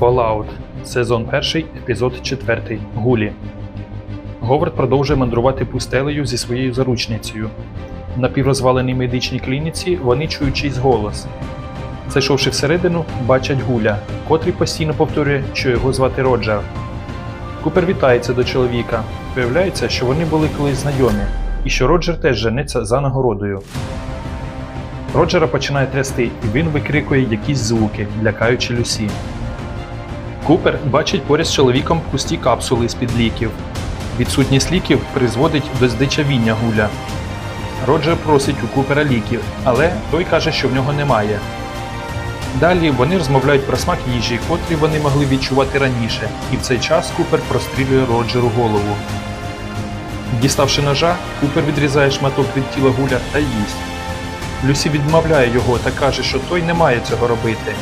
Fallout, сезон 1, епізод 4. Гулі. Говард продовжує мандрувати пустелею зі своєю заручницею. В напіврозваленій медичній клініці вони чують чийсь голос. Зайшовши всередину, бачать гуля, котрий постійно повторює, що його звати Роджер. Купер вітається до чоловіка. Виявляється, що вони були колись знайомі, і що Роджер теж жениться за нагородою. Роджера починає трясти, і він викрикує якісь звуки, лякаючи Люсі. Купер бачить поряд з чоловіком пусті капсули з-під ліків. Відсутність ліків призводить до здичавіння гуля. Роджер просить у Купера ліків, але той каже, що в нього немає. Далі вони розмовляють про смак їжі, котрі вони могли відчувати раніше, і в цей час Купер прострілює Роджеру голову. Діставши ножа, Купер відрізає шматок від тіла гуля та їсть. Люсі відмовляє його та каже, що той не має цього робити.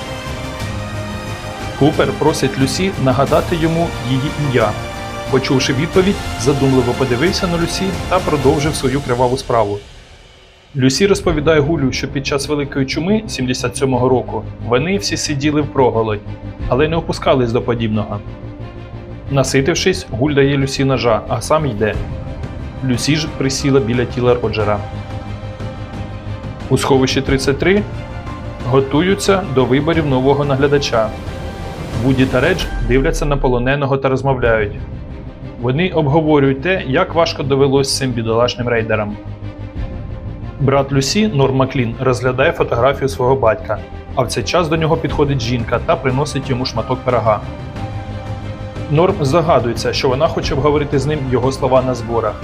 Купер просить Люсі нагадати йому її ім'я. Почувши відповідь, задумливо подивився на Люсі та продовжив свою криваву справу. Люсі розповідає Гулю, що під час Великої чуми 77-го року вони всі сиділи впроголодь, але не опускались до подібного. Наситившись, Гуль дає Люсі ножа, а сам йде. Люсі ж присіла біля тіла Роджера. У сховищі 33 готуються до виборів нового наглядача. Вуді та Редж дивляться на полоненого та розмовляють. Вони обговорюють те, як важко довелось цим бідолашним рейдерам. Брат Люсі, Норм Маклін, розглядає фотографію свого батька, а в цей час до нього підходить жінка та приносить йому шматок пирога. Норм здогадується, що вона хоче обговорити з ним його слова на зборах.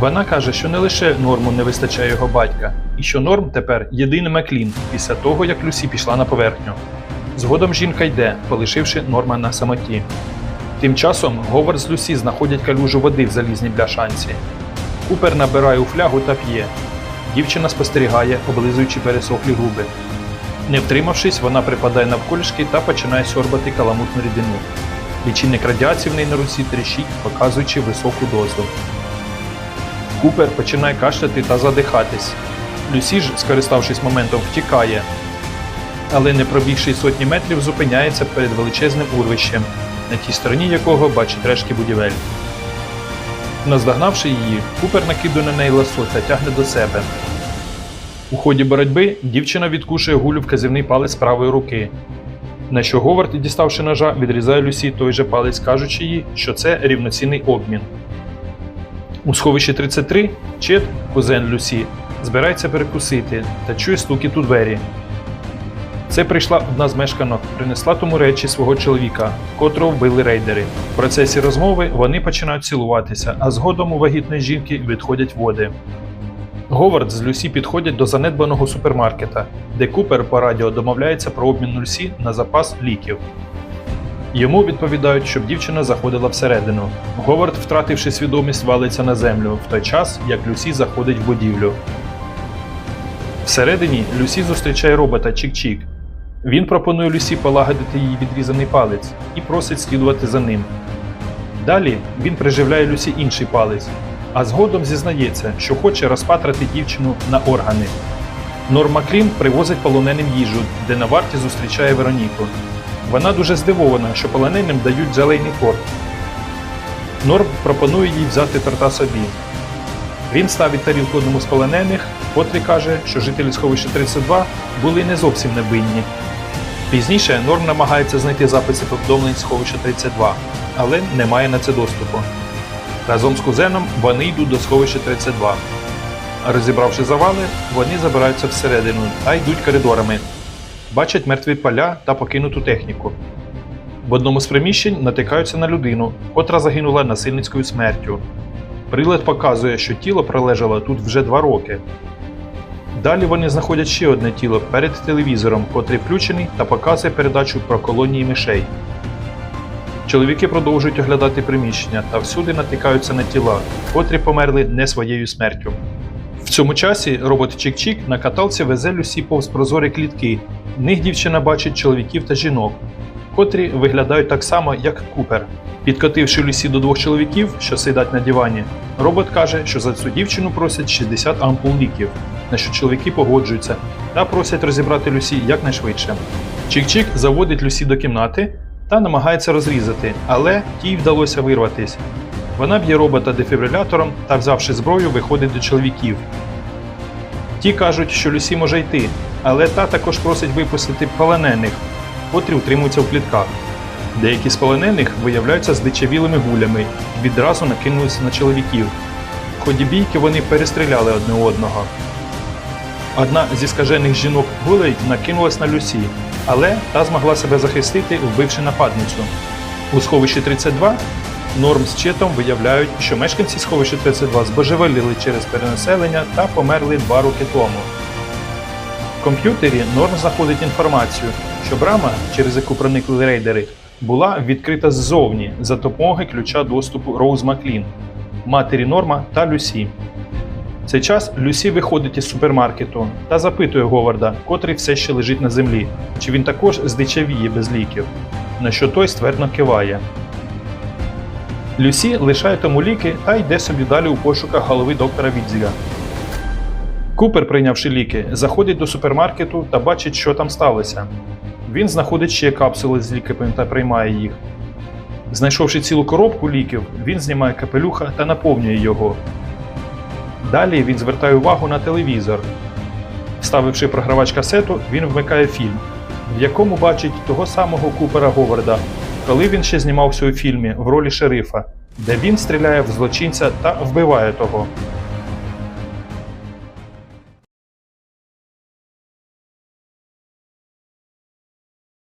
Вона каже, що не лише Норму не вистачає його батька, і що Норм тепер єдиний Маклін після того, як Люсі пішла на поверхню. Згодом жінка йде, полишивши Норма на самоті. Тим часом Говард з Люсі знаходять калюжу води в залізній бляшанці. Купер набирає у флягу та п'є. Дівчина спостерігає, облизуючи пересохлі губи. Не втримавшись, вона припадає навколішки та починає сьорбати каламутну рідину. Лічильник радіації в неї на руці тріщить, показуючи високу дозу. Купер починає кашляти та задихатись. Люсі ж, скориставшись моментом, втікає, але не пробігши сотні метрів, зупиняється перед величезним урвищем, на тій стороні якого бачить рештки будівель. Наздогнавши її, Купер накидує на неї ласо та тягне до себе. У ході боротьби дівчина відкушує гулю вказівний палець правої руки. На що Говард, діставши ножа, відрізає Люсі той же палець, кажучи їй, що це рівноцінний обмін. У сховищі 33 Чет, кузен Люсі, збирається перекусити та чує стукіт у двері. Це прийшла одна з мешканок, принесла тому речі свого чоловіка, котрого вбили рейдери. В процесі розмови вони починають цілуватися, а згодом у вагітної жінки відходять води. Говард з Люсі підходять до занедбаного супермаркета, де Купер по радіо домовляється про обмін Люсі на запас ліків. Йому відповідають, щоб дівчина заходила всередину. Говард, втративши свідомість, валиться на землю в той час, як Люсі заходить в будівлю. Всередині Люсі зустрічає робота Чік-Чік. Він пропонує Люсі полагодити її відрізаний палець і просить слідувати за ним. Далі він приживляє Люсі інший палець, а згодом зізнається, що хоче розпатрати дівчину на органи. Норм Маклін привозить полоненим їжу, де на варті зустрічає Вероніку. Вона дуже здивована, що полоненим дають зелений торт. Норм пропонує їй взяти торта собі. Він ставить тарілку одному з полонених, котрий каже, що жителі сховища 32 були не зовсім невинні. Пізніше Норм намагається знайти записи повідомлень сховища 32, але не має на це доступу. Разом з кузеном вони йдуть до сховища 32. Розібравши завали, вони забираються всередину та йдуть коридорами. Бачать мертві поля та покинуту техніку. В одному з приміщень натикаються на людину, котра загинула насильницькою смертю. Прилад показує, що тіло пролежало тут вже два роки. Далі вони знаходять ще одне тіло перед телевізором, котрий включений та показує передачу про колонії мишей. Чоловіки продовжують оглядати приміщення та всюди натикаються на тіла, котрі померли не своєю смертю. В цьому часі робот Чік-Чік на каталці везе Люсі повз прозорі клітки. В них дівчина бачить чоловіків та жінок, котрі виглядають так само, як Купер. Підкотивши Люсі до двох чоловіків, що сидять на дивані, робот каже, що за цю дівчину просять 60 ампул ліків. на що чоловіки погоджуються та просять розібрати Люсі якнайшвидше. Чик-Чик заводить Люсі до кімнати та намагається розрізати, але тій вдалося вирватись. Вона б'є робота дефібрилятором та, взявши зброю, виходить до чоловіків. Ті кажуть, що Люсі може йти, але та також просить випустити полонених, котрі утримуються в клітках. Деякі з полонених виявляються здичавілими гулями і відразу накинулися на чоловіків. В ході бійки вони перестріляли одне одного. Одна зі скажених жінок гулей накинулась на Люсі, але та змогла себе захистити, вбивши нападницю. У сховищі 32 Норм з Четом виявляють, що мешканці сховища 32 збожеволіли через перенаселення та померли два роки тому. В комп'ютері Норм знаходить інформацію, що брама, через яку проникли рейдери, була відкрита ззовні за допомогою ключа доступу Роуз Маклін, матері Норма та Люсі. В цей час Люсі виходить із супермаркету та запитує Говарда, котрий все ще лежить на землі, чи він також здичавіє без ліків, на що той ствердно киває. Люсі лишає тому ліки та йде собі далі у пошуках голови доктора Відзіга. Купер, прийнявши ліки, заходить до супермаркету та бачить, що там сталося. Він знаходить ще капсули з ліками та приймає їх. Знайшовши цілу коробку ліків, він знімає капелюха та наповнює його. Далі він звертає увагу на телевізор. Вставивши програвач касету, він вмикає фільм, в якому бачить того самого Купера Говарда, коли він ще знімався у фільмі в ролі шерифа, де він стріляє в злочинця та вбиває того.